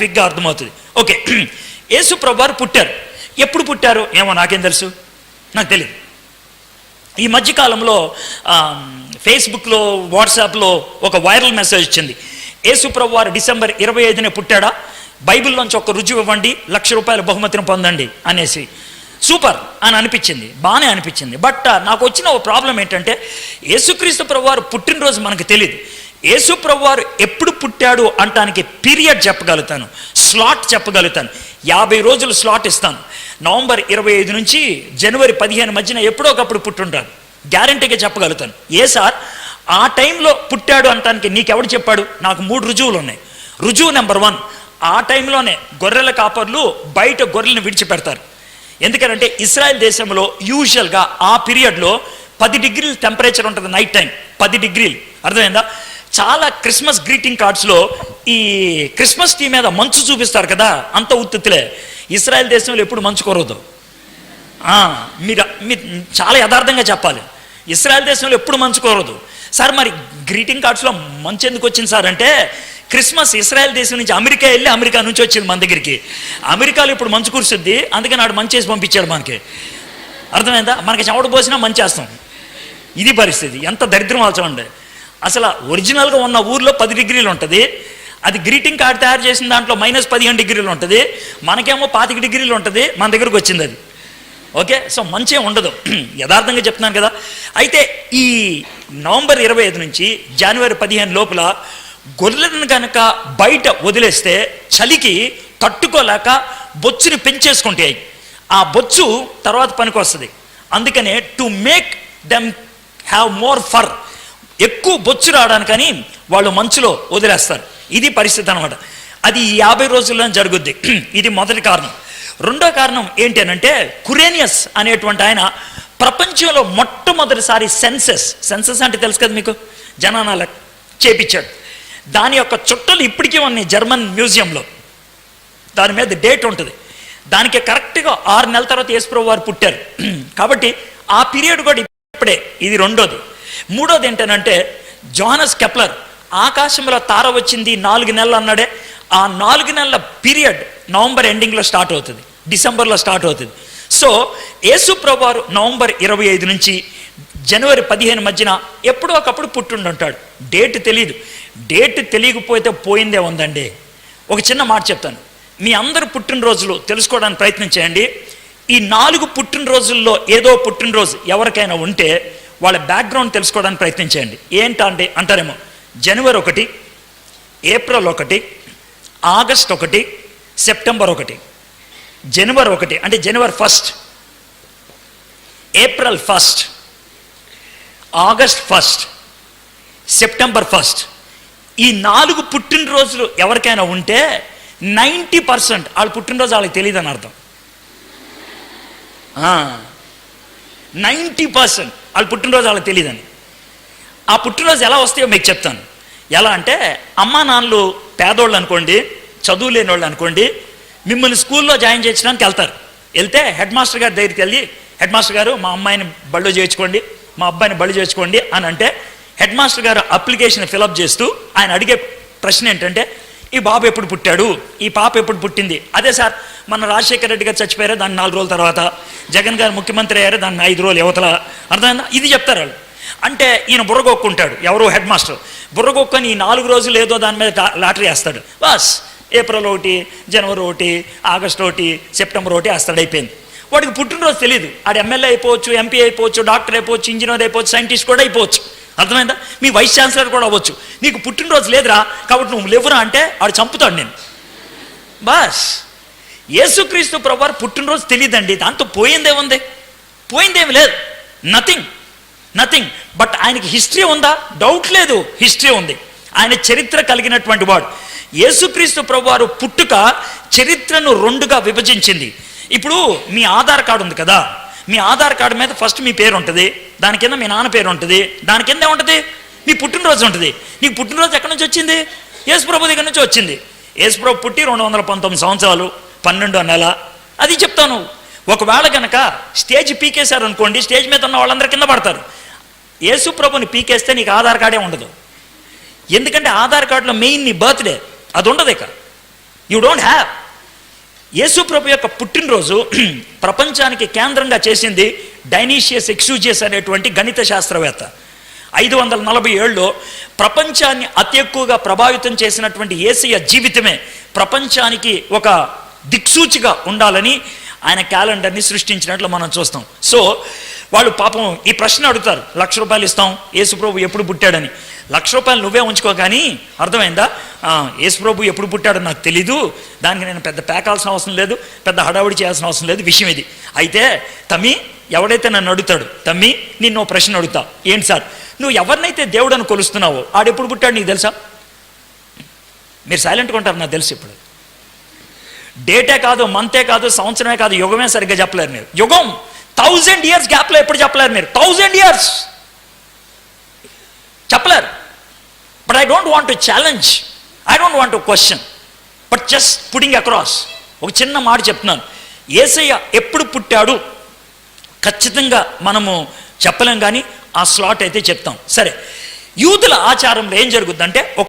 క్విక్గా అర్థమవుతుంది. ఓకే. యేసు ప్రభు పుట్టారు. ఎప్పుడు పుట్టారు? ఏమో నాకేం తెలుసు. నాకు తెలియదు ఈ మధ్యకాలంలో ఫేస్బుక్లో వాట్సాప్లో ఒక వైరల్ మెసేజ్ వచ్చింది. యేసు ప్రభు వారు డిసెంబర్ ఇరవై ఐదునే పుట్టాడా? బైబిల్లోంచి ఒక రుజువు ఇవ్వండి లక్ష రూపాయల బహుమతిని పొందండి అనేసి. సూపర్ అని అనిపించింది. బాగానే అనిపించింది. బట్ నాకు వచ్చిన ఒక ప్రాబ్లం ఏంటంటే యేసుక్రీస్తు ప్రభు వారు పుట్టినరోజు మనకు తెలియదు యేసు వారు ఎప్పుడు పుట్టాడు అంటానికి పీరియడ్ చెప్పగలుగుతాను స్లాట్ చెప్పగలుగుతాను. యాభై రోజులు స్లాట్ ఇస్తాను. నవంబర్ ఇరవై ఐదు నుంచి జనవరి పదిహేను మధ్యన ఎప్పుడో ఒకప్పుడు పుట్టుంటాను గ్యారంటీగా చెప్పగలుగుతాను. ఏ సార్? ఆ టైంలో పుట్టాడు అంటానికి నీకెవడు చెప్పాడు? నాకు మూడు రుజువులు ఉన్నాయి. రుజువు నెంబర్ వన్ ఆ టైంలోనే గొర్రెల కాపర్లు బయట గొర్రెలను విడిచిపెడతారు. ఎందుకంటే ఇస్రాయెల్ దేశంలో యూజువల్గా ఆ పీరియడ్లో పది డిగ్రీల టెంపరేచర్ ఉంటుంది నైట్ టైం. పది డిగ్రీలు. అర్థమైందా? చాలా క్రిస్మస్ గ్రీటింగ్ కార్డ్స్లో ఈ క్రిస్మస్ టీ మీద మంచు చూపిస్తారు కదా అంత ఉత్తులే ఇస్రాయల్ దేశంలో ఎప్పుడు మంచు కొరవదు. మీరు మీరు చాలా యథార్థంగా చెప్పాలి. ఇస్రాయల్ దేశంలో ఎప్పుడు మంచు కోరదు సార్ మరి గ్రీటింగ్ కార్డ్స్లో మంచి ఎందుకు వచ్చింది సార్ అంటే క్రిస్మస్ ఇస్రాయల్ దేశం నుంచి అమెరికా వెళ్ళి అమెరికా నుంచి వచ్చింది మన దగ్గరికి. అమెరికాలో ఇప్పుడు మంచు కురుస్తుంది అందుకే నాడు మంచి చేసి పంపించాడు మనకి. అర్థమైందా? మనకి చెమట పోసినా మంచి చేస్తాం ఇది పరిస్థితి. ఎంత దరిద్రం చూడండి అసలు ఒరిజినల్గా ఉన్న ఊర్లో పది డిగ్రీలు ఉంటుంది. అది గ్రీటింగ్ కార్డ్ తయారు చేసిన దాంట్లో మైనస్ పదిహేను డిగ్రీలు ఉంటుంది. మనకేమో పాతిక డిగ్రీలు ఉంటుంది. మన దగ్గరకు వచ్చింది అది. ఓకే? సో మంచి ఉండదు. యథార్థంగా చెప్తున్నాను కదా. అయితే ఈ నవంబర్ ఇరవై ఐదు నుంచి జనవరి పదిహేను లోపల గొర్రెలను కనుక బయట వదిలేస్తే చలికి తట్టుకోలేక బొచ్చుని పెంచేసుకుంటాయి ఆ బొచ్చు తర్వాత పనికి వస్తుంది. అందుకనే to make them have more for ఎక్కువ బొచ్చు రావడానికని వాళ్ళు మంచులో వదిలేస్తారు. ఇది పరిస్థితి అనమాట అది ఈ యాభై రోజుల్లో జరుగుద్ది. ఇది మొదటి కారణం. రెండో కారణం ఏంటి అని అంటే కురేనియస్ అనేటువంటి ఆయన ప్రపంచంలో మొట్టమొదటిసారి సెన్సెస్ సెన్సెస్ అంటే తెలుసు కదా మీకు? జనానాల చేపించాడు. దాని యొక్క చుట్టలు ఇప్పటికీ ఉన్నాయి జర్మన్ మ్యూజియంలో. దాని మీద డేట్ ఉంటుంది. దానికి కరెక్ట్గా ఆరు నెలల తర్వాత యేసుప్రభు వారు పుట్టారు. కాబట్టి ఆ పీరియడ్ కూడా ఇప్పుడే. ఇది రెండోది. మూడోది ఏంటనంటే జోనస్ కెప్లర్ ఆకాశంలో తార వచ్చింది నాలుగు నెలలు అన్నాడే ఆ నాలుగు నెలల పీరియడ్ నవంబర్ ఎండింగ్లో స్టార్ట్ అవుతుంది డిసెంబర్లో స్టార్ట్ అవుతుంది. సో యేసు ప్రభువారు నవంబర్ ఇరవై ఐదు నుంచి జనవరి పదిహేను మధ్యన ఎప్పుడో ఒకప్పుడు పుట్టుండుంటాడు. డేట్ తెలియదు డేట్ తెలియకపోతే పోయిందే ఉందండి. ఒక చిన్న మాట చెప్తాను. మీ అందరు పుట్టినరోజులు తెలుసుకోవడానికి ప్రయత్నం చేయండి. ఈ నాలుగు పుట్టినరోజుల్లో ఏదో పుట్టినరోజు ఎవరికైనా ఉంటే వాళ్ళ బ్యాక్గ్రౌండ్ తెలుసుకోవడానికి ప్రయత్నం చేయండి. ఏంటంటే అంటారేమో జనవరి ఒకటి ఏప్రిల్ ఒకటి ఆగస్ట్ ఒకటి సెప్టెంబర్ ఒకటి. జనవరి ఒకటి అంటే January first April first August first September first ఈ నాలుగు పుట్టినరోజులు ఎవరికైనా ఉంటే నైంటీ పర్సెంట్ వాళ్ళ పుట్టినరోజు వాళ్ళకి తెలియదని అర్థం. Ninety percent. వాళ్ళ పుట్టినరోజు వాళ్ళకి తెలియదని ఆ పుట్టినరోజు ఎలా వస్తాయో మీకు చెప్తాను. ఎలా అంటే అమ్మా నాన్నలు పేదోళ్ళు అనుకోండి చదువు లేని వాళ్ళు అనుకోండి మిమ్మల్ని స్కూల్లో జాయిన్ చేయించడానికి వెళ్తారు. వెళ్తే హెడ్ మాస్టర్ గారి దగ్గరికి వెళ్ళి హెడ్ మాస్టర్ గారు మా అమ్మాయిని బళ్ళు చేర్చుకోండి మా అబ్బాయిని బళ్ళు చేర్చుకోండి అని అంటే హెడ్ మాస్టర్ గారు అప్లికేషన్ ఫిలప్ చేస్తూ ఆయన అడిగే ప్రశ్న ఏంటంటే ఈ బాబు ఎప్పుడు పుట్టాడు? ఈ పాప ఎప్పుడు పుట్టింది? అదే సార్ మన రాజశేఖర రెడ్డి గారు చచ్చిపోయారు దాన్ని నాలుగు రోజుల తర్వాత. జగన్ గారు ముఖ్యమంత్రి అయ్యారు దాన్ని ఐదు రోజులు యువతల అర్థమైందా? ఇది చెప్తారు వాళ్ళు. అంటే ఈయన బుర్రగొక్కుంటాడు ఎవరు హెడ్ మాస్టర్. బుర్రగొక్కని ఈ నాలుగు రోజులు ఏదో దాని మీద లాటరీ వేస్తాడు. బస్ ఏప్రిల్ ఒకటి జనవరి ఒకటి ఆగస్ట్ ఒకటి సెప్టెంబర్ ఒకటి వేస్తాడు అయిపోయింది. వాడికి పుట్టినరోజు తెలియదు ఆడు ఎమ్మెల్యే అయిపోవచ్చు ఎంపీ అయిపోవచ్చు డాక్టర్ అయిపోవచ్చు ఇంజనీర్ అయిపోవచ్చు సైంటిస్ట్ కూడా అయిపోవచ్చు. అర్థమైందా? మీ వైస్ ఛాన్సలర్ కూడా అవ్వచ్చు. నీకు పుట్టినరోజు లేదురా కాబట్టి నువ్వు లేవురా అంటే ఆడు చంపుతాడు నేను బాస్. యేసుక్రీస్తు ప్రభువారు పుట్టినరోజు తెలియదండి దాంతో పోయిందేముంది పోయిందేమి లేదు. నథింగ్ నథింగ్ బట్ ఆయనకి హిస్టరీ ఉందా? డౌట్ లేదు. హిస్టరీ ఉంది. ఆయన చరిత్ర కలిగినటువంటి వాడు. యేసుక్రీస్తు ప్రభువారు పుట్టుక చరిత్రను రెండుగా విభజించింది. ఇప్పుడు మీ ఆధార్ కార్డు ఉంది కదా. మీ ఆధార్ కార్డు మీద ఫస్ట్ మీ పేరు ఉంటుంది దాని కింద మీ నాన్న పేరు ఉంటుంది. దాని కింద ఉంటుంది మీ పుట్టినరోజు ఉంటుంది. నీకు పుట్టినరోజు ఎక్కడి నుంచి వచ్చింది? యేసుప్రభు దగ్గర నుంచి వచ్చింది. యేసుప్రభు పుట్టి రెండు వందల పంతొమ్మిది సంవత్సరాలు పన్నెండో నెల. అది చెప్తాను. ఒకవేళ కనుక స్టేజ్ పీకేశారు అనుకోండి స్టేజ్ మీద ఉన్న వాళ్ళందరూ కింద పడతారు. యేసు ప్రభుని పీకేస్తే నీకు ఆధార్ కార్డే ఉండదు. ఎందుకంటే ఆధార్ కార్డులో మెయిన్ నీ బర్త్డే. అది ఉండదు ఇక. యూ డోంట్ హ్యావ్ యేసుప్రభు యొక్క పుట్టినరోజు ప్రపంచానికి కేంద్రంగా చేసింది డైనీషియస్ ఎక్సూజియస్ అనేటువంటి గణిత శాస్త్రవేత్త. ఐదు వందల నలభై ఏళ్ళలో ప్రపంచాన్ని అతి ఎక్కువగా ప్రభావితం చేసినటువంటి ఏసీయ జీవితమే ప్రపంచానికి ఒక దిక్సూచిగా ఉండాలని ఆయన క్యాలెండర్ని సృష్టించినట్లు మనం చూస్తాం. సో వాళ్ళు పాపం ఈ ప్రశ్న అడుగుతారు లక్ష రూపాయలు ఇస్తాం యేసుప్రభు ఎప్పుడు పుట్టాడని. లక్ష రూపాయలు నువ్వే ఉంచుకో కానీ అర్థమైందా? యేసుప్రభు ఎప్పుడు పుట్టాడో నాకు తెలీదు దానికి నేను పెద్ద పేకాల్సిన అవసరం లేదు పెద్ద హడావుడి చేయాల్సిన అవసరం లేదు విషయం ఇది. అయితే తమి ఎవడైతే నన్ను అడుగుతాడు తమ్మి నిన్ను ప్రశ్న అడుగుతా. ఏంటి సార్? నువ్వు ఎవరినైతే దేవుడని కొలుస్తున్నావో ఆడెప్పుడు పుట్టాడు నీకు తెలుసా? మీరు సైలెంట్గా ఉంటారు నాకు తెలుసు ఇప్పుడు. డేటే కాదు మంతే కాదు సంవత్సరమే కాదు యుగమే సరిగ్గా చెప్పలేరు మీరు. యుగం! థౌజండ్ ఇయర్స్ గ్యాప్లో ఎప్పుడు చెప్పలేరు మీరు. థౌజండ్ ఇయర్స్ చెప్పలేరు. But I don't want to challenge I don't want to question but just putting across ఒక చిన్న మాట చెప్తున్నాను. ఏసయ్య ఎప్పుడు పుట్టాడు? ఖచ్చితంగా మనము చెప్పలేం కానీ ఆ స్లాట్ అయితే చెప్తాం. సరే యూదుల ఆచారంలో ఏం జరుగుద్దంటే ఒక